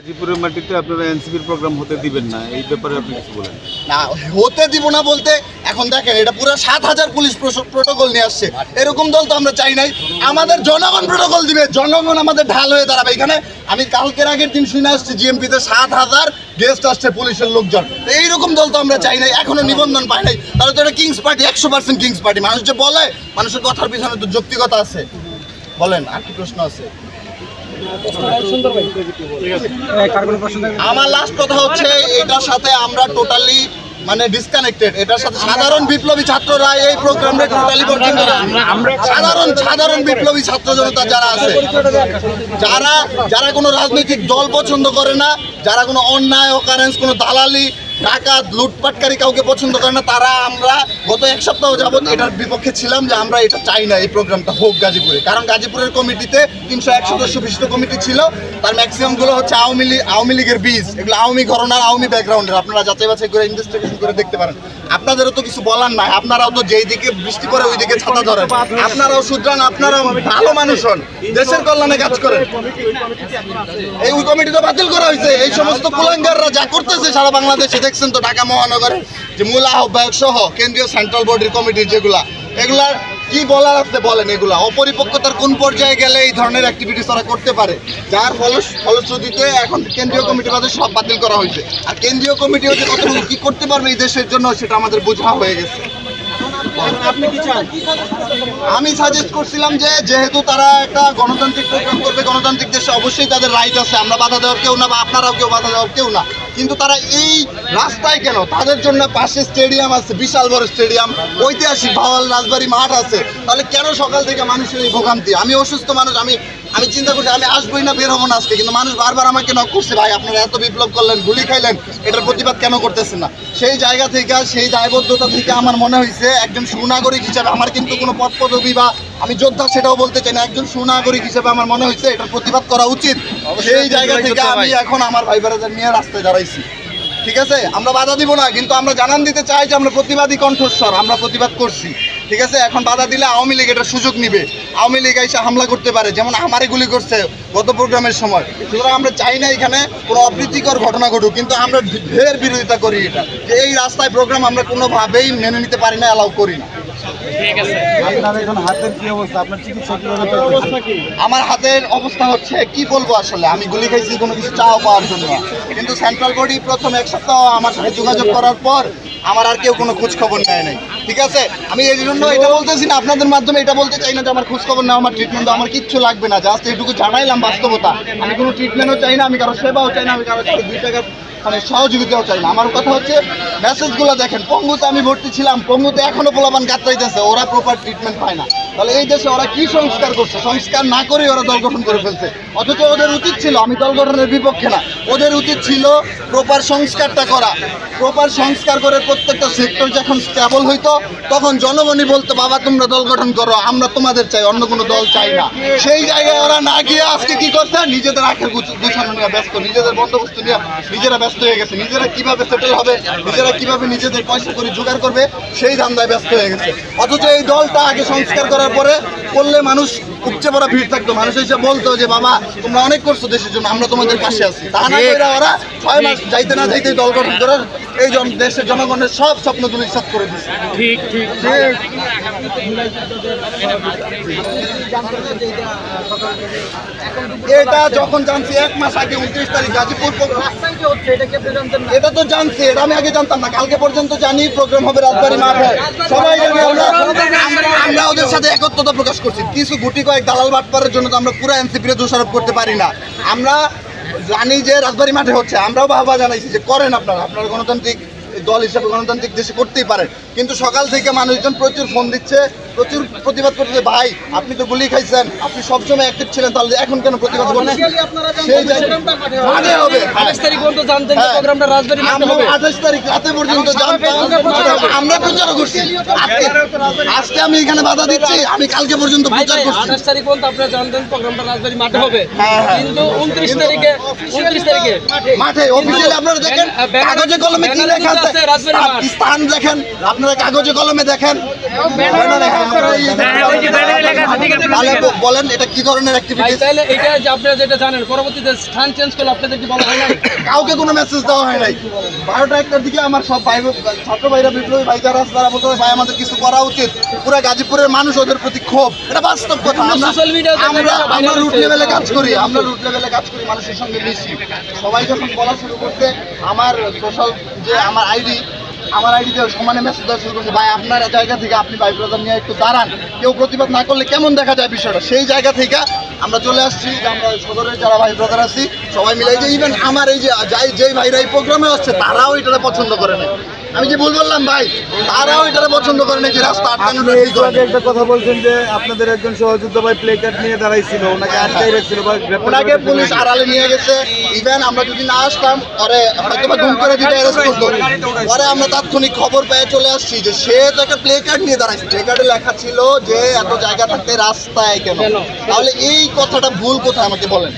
গাজীপুরের মাটিতে আপনারা এনসিপির প্রোগ্রাম হতে দিবেন না, এই ব্যাপারে আপনি কিছু বলেন। না, হতে দিব না বলতে, এখন দেখেন, এটা পুরো সাত হাজার পুলিশ প্রোটোকল নিয়ে আসছে। এরকম দল তো আমরা চাই নাই। আমাদের জনগণ প্রোটোকল দিবে, জনগণ আমাদের ঢাল হয়ে দাঁড়াবে। এখানে আমি কালকের আগের দিন শুনে আসছি জিএমপিতে সাত হাজার গেস্ট আসছে পুলিশের লোকজন। এইরকম দল তো আমরা চাই নাই, এখনও নিবন্ধন পাই নাই। তাহলে তো এটা কিংস পার্টি একশো পার্সেন্ট কিংস পার্টি মানুষ যে বলে, মানুষের কথার পিছনে তো যৌক্তিকতা আছে। বলেন, আর কি প্রশ্ন আছে? আমার লাস্ট কথা হচ্ছে, এটার সাথে আমরা টোটালি মানে ডিসকানেক্টেড এটার সাথে সাধারণ বিপ্লবী ছাত্ররা এই প্রোগ্রামে টোটালি পছন্দ করে না। সাধারণ সাধারণ বিপ্লবী ছাত্র জনতা যারা আছে, যারা যারা কোনো রাজনৈতিক দল পছন্দ করে না, যারা কোনো অন্যায়, অকারেন্স, কোনো দালালি ডাকাত, লুটপাটকারী কাউকে পছন্দ করে না, তারা আমরা গত এক সপ্তাহ যাবত এটার বিপক্ষে ছিলাম যে আমরা এটা চাই না, এই প্রোগ্রামটা হোক গাজীপুরে। কারণ গাজীপুরের কমিটিতে তিনশো এক সদস্য বিশিষ্ট কমিটি ছিল, তার ম্যাক্সিমামগুলো হচ্ছে আওয়ামী লীগ, আওয়ামী লীগের বীজ এগুলো আওয়ামী ঘরনার আওয়ামী ব্যাকগ্রাউন্ডের আপনারা যাচাই বাছাই করে ইনভেস্টিগেশন করে দেখতে পারেন। আপনাদেরও তো কিছু বলার নাই। আপনারাও তো যেই দিকে বৃষ্টি পড়ে ওই দিকে ছাতা ধরেন। আপনারাও শুধরান আপনারাও ভালো মানুষ হন। দেশের কল্যাণে কাজ করেন। এই ওই তো বাতিল করা হয়েছে। এই সমস্ত কুলাঙ্গাররা যা করতেছে সারা বাংলাদেশে দেখছেন তো ঢাকা মহানগরের যে মূল আহ্বায়ক সহ কেন্দ্রীয় সেন্ট্রাল বডির কমিটির যেগুলা এগুলার কি বলার আছে বলেন এগুলা? অপরিপক্কতার কোন পর্যায়ে গেলে এই ধরনের অ্যাক্টিভিটিস তারা করতে পারে? যার ফল ফলশ্রুতিতে এখন কেন্দ্রীয় কমিটি বাদে সব বাতিল করা হয়েছে। আর কেন্দ্রীয় কমিটি হচ্ছে কতটুকু কি করতে পারবে এই দেশের জন্য সেটা আমাদের বোঝা হয়ে গেছে। আমি সাজেস্ট করছিলাম যে যেহেতু তারা একটা গণতান্ত্রিক প্রোগ্রাম করবে গণতান্ত্রিক দেশে অবশ্যই তাদের রাইট আছে। আমরা বাধা দেওয়ার কেউ না বা আপনারাও কেউ বাধা দেওয়ার কেউ না। কিন্তু তারা এই রাস্তায় কেন? তাদের জন্য পাশে স্টেডিয়াম আছে, বিশাল বড় স্টেডিয়াম, ঐতিহাসিক ভাওয়াল রাজবাড়ি মাঠ আছে। তাহলে কেন সকাল থেকে মানুষের এই ভোগান্তি? আমি অসুস্থ মানুষ, আমি আমি চিন্তা করছি আমি আসবোই না বের হব না আজকে। কিন্তু মানুষ বারবার আমাকে নক করছে ভাই আপনারা এত বিপ্লব করলেন গুলি খাইলেন এটার প্রতিবাদ কেন করতেছেন না? সেই জায়গা থেকে সেই দায়বদ্ধতা থেকে আমার মনে হয়েছে একজন সুনাগরিক হিসাবে আমার কিন্তু কোনো পদ পদবি বা আমি যোদ্ধা সেটাও বলতে চাই না একজন সুনাগরিক হিসেবে আমার মনে হয়েছে এটার প্রতিবাদ করা উচিত। সেই জায়গা থেকে আমি এখন আমার ভাই বেড়াদের নিয়ে রাস্তায় দাঁড়াইছি। ঠিক আছে? আমরা বাধা দিব না কিন্তু আমরা জানান দিতে চাই যে আমরা প্রতিবাদী কণ্ঠস্বর আমরা প্রতিবাদ করছি। ঠিক আছে? এখন বাধা দিলে আওয়ামী লীগ এটা সুযোগ নিবে। আওয়ামী লীগ এসে হামলা করতে পারে যেমন আমারে গুলি করছে গত প্রোগ্রামের সময়। সুতরাং আমরা চাই না এখানে কোনো অপ্রীতিকর ঘটনা ঘটুক কিন্তু আমরা ঢের বিরোধিতা করি এটা। যে এই রাস্তায় প্রোগ্রাম আমরা কোনোভাবেই মেনে নিতে পারি না অ্যালাউ করি না। আপনার এখন হাতের কি অবস্থা? আপনার চিকিৎসা কীভাবে চলতেছে? আমার হাতের অবস্থা হচ্ছে কি বলব আসলে? আমি গুলি খাইছি কোনো কিছু চাও পাওয়ার জন্য কিন্তু সেন্ট্রাল বডি প্রথম এক সপ্তাহ আমার সাথে যোগাযোগ করার পর আমার আর কেউ কোনো খোঁজ খবর নেয় নাই। ঠিক আছে? আমি এই জন্য এটা বলতেছি না, আপনাদের মাধ্যমে এটা বলতে চাই না যে আমার খোঁজ খবর নেওয়া, আমার ট্রিটমেন্ট আমার কিচ্ছু লাগবে না জাস্ট এইটুকু জানাইলাম বাস্তবতা। আমি কোনো ট্রিটমেন্টও চাই না, আমি কারও সেবাও চাই না, আমি কারও দুই টাকা মানে সহযোগিতাও চাই না। আমার কথা হচ্ছে মেসেজগুলো দেখেন, পঙ্গুতে আমি ভর্তি ছিলাম, পঙ্গুতে এখনও পোলাপান কাতরাইতেছে, ওরা প্রপার ট্রিটমেন্ট পায় না। তাহলে এই দেশে ওরা কি সংস্কার করছে? সংস্কার না করে ওরা দল গঠন করে ফেলছে। অথচ ওদের উচিত ছিল, আমি দল গঠনের বিপক্ষে না, ওদের উচিত ছিল প্রপার সংস্কারটা করা। প্রপার সংস্কার করে প্রত্যেকটা সেক্টর যখন স্টেবল হইতো, তখন জনগণই বলতো, বাবা, তোমরা দল গঠন করো, আমরা তোমাদের চাই, অন্য কোনো দল চাই না। সেই জায়গায় ওরা না গিয়ে আজকে কি করছে? নিজেদের আখের গুছ- গুছানো নিয়ে ব্যস্ত, নিজেদের বন্দোবস্ত নিয়ে নিজেরা ব্যস্ত হয়ে গেছে। নিজেরা কীভাবে সেটেল হবে, নিজেরা কীভাবে নিজেদের পয়সা করে জোগাড় করবে, সেই ধান্দায় ব্যস্ত হয়ে গেছে। অথচ এই দলটা আগে সংস্কার করার পরে করলে মানুষ উপচে পড়া ভিড় থাকতো। মানুষ এসে বলতো যে বাবা তোমরা অনেক করছ দেশের জন্য আমরা তোমাদের পাশে আছি। তা না করে ওরা ছয় মাস যাইতে না যাইতে দল গঠন করে এই দেশের জনগণের সব স্বপ্নগুলো ইচ্ছাত করে দিচ্ছে ঠিক ঠিক। এটা যখন জানছি এক মাস আগে উনত্রিশ তারিখ গাজীপুর এটা তো জানছি এটা আমি আগে জানতাম না। কালকে পর্যন্ত জানি প্রোগ্রাম হবে রাজবাড়ি মাঠে। সবাই আমরা ওদের সাথে একত্রতা প্রকাশ করছি। কিছু গুটি কয়েক দালাল বাটপারের জন্য তো আমরা পুরো এনসিপির দোষারোপ করতে পারি না। আমরা জানি যে রাজবাড়ি মাঠে হচ্ছে, আমরাও বাহবা জানাইছি যে করেন আপনারা। আপনারা গণতান্ত্রিক দল হিসাবে গণতান্ত্রিক দেশে করতেই পারেন। কিন্তু সকাল থেকে মানুষজন প্রচুর ফোন দিচ্ছে প্রচুর প্রতিবাদ করছে ভাই আপনি তো গুলি খাইছেন আপনি সবসময় অ্যাক্টিভ ছিলেন তাহলে এখন কেন প্রতিবাদ করছেন সেই মাঠে হবে। আঠাশ তারিখ পর্যন্ত জানতেন যে হ্যাঁ। প্রোগ্রামটা রাজবাড়ি আঠাশ তারিখ রাতে পর্যন্ত জানতাম আমরা প্রচার করছি। আজকে আমি এখানে বাধা দিচ্ছি আমি কালকে পর্যন্ত ভাই প্রচার করছি। আঠাশ তারিখ পর্যন্ত আপনারা জানতেন প্রোগ্রামটা রাজবাড়ি মাঠে হবে। হ্যাঁ, হ্যাঁ। কিন্তু উনত্রিশ তারিখে উনত্রিশ তারিখে মাঠে। অফিসিয়ালি আপনারা দেখেন কাগজে কলমে কি লেখা আছে। স্থান দেখেন আপনারা কাগজে কলমে দেখেন। ব- বলেন এটা কি ধরনের তাহলে এটা যে আপনারা যেটা জানেন পরবর্তীতে স্থান চেঞ্জ করলে আপনাদের কি বলা হয় নাই? কাউকে কোনো মেসেজ দেওয়া হয় নাই। বারোটা একটার দিকে আমার সব ভাই ছাত্র ভাইরা বিপ্লবী ভাই যারা আছে তারা বলতে ভাই আমাদের কিছু করা উচিত। পুরো গাজীপুরের মানুষ ওদের প্রতি ক্ষোভ। এটা বাস্তব কথা। আমরা আমরা আমরা আমরা রুট লেভেলে কাজ করি আমরা রুট লেভেলে কাজ করি মানুষের সঙ্গে মিশি। সবাই যখন বলা শুরু করতে আমার সোশ্যাল যে আমার আইডি আমার আইডিতে সমানে মেসেজ দেওয়া শুরু করছে, ভাই, আপনার জায়গা থেকে আপনি ভাই ব্রাদার নিয়ে একটু দাঁড়ান। কেউ প্রতিবাদ না করলে কেমন দেখা যায় বিষয়টা? সেই জায়গা থেকে আমরা চলে আসছি আমরা সদরের যারা ভাই ব্রাদার আছি, সবাই মিলে যে ইভেন আমার এই যে, যাই যেই ভাইরা এই প্রোগ্রামে আসছে, তারাও এটা পছন্দ করে না আমি যে ভুল বললাম ভাই তারাও এটাতে পছন্দ করে না যে রাস্তা ঠিক একটু কথা বলছেন যে আপনাদের একজন সহযোদ্ধা ভাই প্লে কার্ড নিয়ে দাঁড়াইছিল ওনাকে আটকাই রাখছিল বা ওনাকে পুলিশ আড়ালে নিয়ে গেছে। ইভেন আমরা যদি না আসতাম পরে হয়তো বা গুম করে দিতে অ্যারেস্ট করতো। পরে আমরা তাৎক্ষণিক খবর পেয়ে চলে আসছি যে সে তো একটা প্লে কার্ড নিয়ে দাঁড়াইছে প্লে কার্ডে লেখা ছিল যে এত জায়গা থাকতে রাস্তায় কেন? কেন? তাহলে এই কথাটা ভুল কোথায় আমাকে বলেন?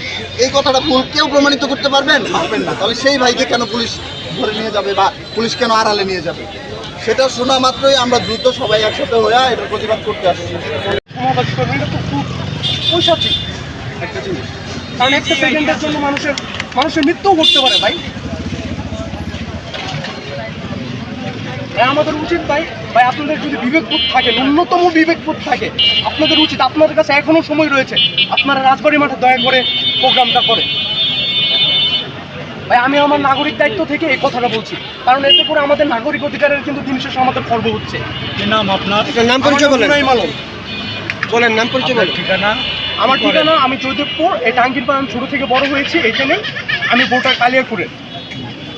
এই কথাটা ভুল কেউ প্রমাণিত করতে পারবেন? পারবেন না। তাহলে সেই ভাইকে কেন পুলিশ ধরে নিয়ে যাবে বা পুলিশ কেন আড়ালে নিয়ে যাবে? সেটা শোনা মাত্রই আমরা দ্রুত সবাই একসাথে হয়ে এটার প্রতিবাদ করতে আসছি। সমাবেশ এটা জন্য মানুষের মানুষের মৃত্যুও ঘটতে পারে ভাই। ভাই, আমাদের উচিত ভাই ভাই, আপনাদের যদি বিবেকবোধ থাকে, ন্যূনতম বিবেকবোধ থাকে, আপনাদের উচিত আপনাদের কাছে এখনও সময় রয়েছে। আপনারা রাজবাড়ি মাঠে দয়া করে প্রোগ্রামটা করে ভাই আমি আমার নাগরিক দায়িত্ব থেকে এই কথাটা বলছি। কারণ এতে করে আমাদের নাগরিক অধিকারের কিন্তু দিন শেষে আমাদের খর্ব হচ্ছে। নাম আপনার? নাম পরিচয় বলেন। বলেন নাম পরিচয় বলেন। ঠিকানা? আমার ঠিকানা আমি জয়দেবপুর এই টাঙ্কির পাড় আমি ছোটো থেকে বড় হয়েছি এইখানে আমি ভোটার কালিয়াপুরের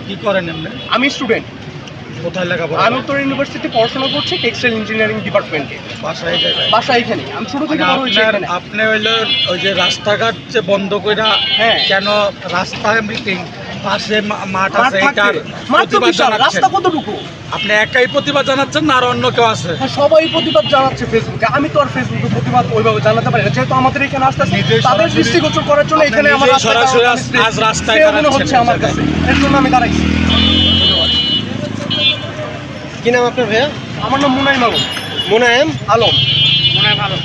কি করেন আমি স্টুডেন্ট কোথায় লেখাপড়া আমি উত্তর ইউনিভার্সিটি পড়াশোনা করছি টেক্সটাইল ইঞ্জিনিয়ারিং ডিপার্টমেন্টে। বাসায় বাসা এখানে? আমি ছোটো থেকে বড় হয়েছি এখানে। আপনি হইল ওই যে রাস্তাঘাট যে বন্ধ কইরা হ্যাঁ। কেন রাস্তা মিটিং পাশে মাঠ আছে এটার প্রতিবাদ রাস্তা কতটুকু? আপনি একাই প্রতিবাদ জানাচ্ছেন না আর অন্য কেউ আছে? হ্যাঁ, সবাই প্রতিবাদ জানাচ্ছে ফেসবুকে আমি তো আর ফেসবুকে প্রতিবাদ ওইভাবে জানাতে পারি না। যেহেতু আমাদের এখানে আসতে তাদের দৃষ্টিগোচর করার জন্য এখানে আমার সরাসরি আজ- রাস্তায় মনে হচ্ছে আমার কাছে। এর জন্য আমি দাঁড়াইছি। কি নাম আপনার ভাইয়া? আমার নাম মুনাই মালম মোনায়েম? আলম। মোনায়েম আলম।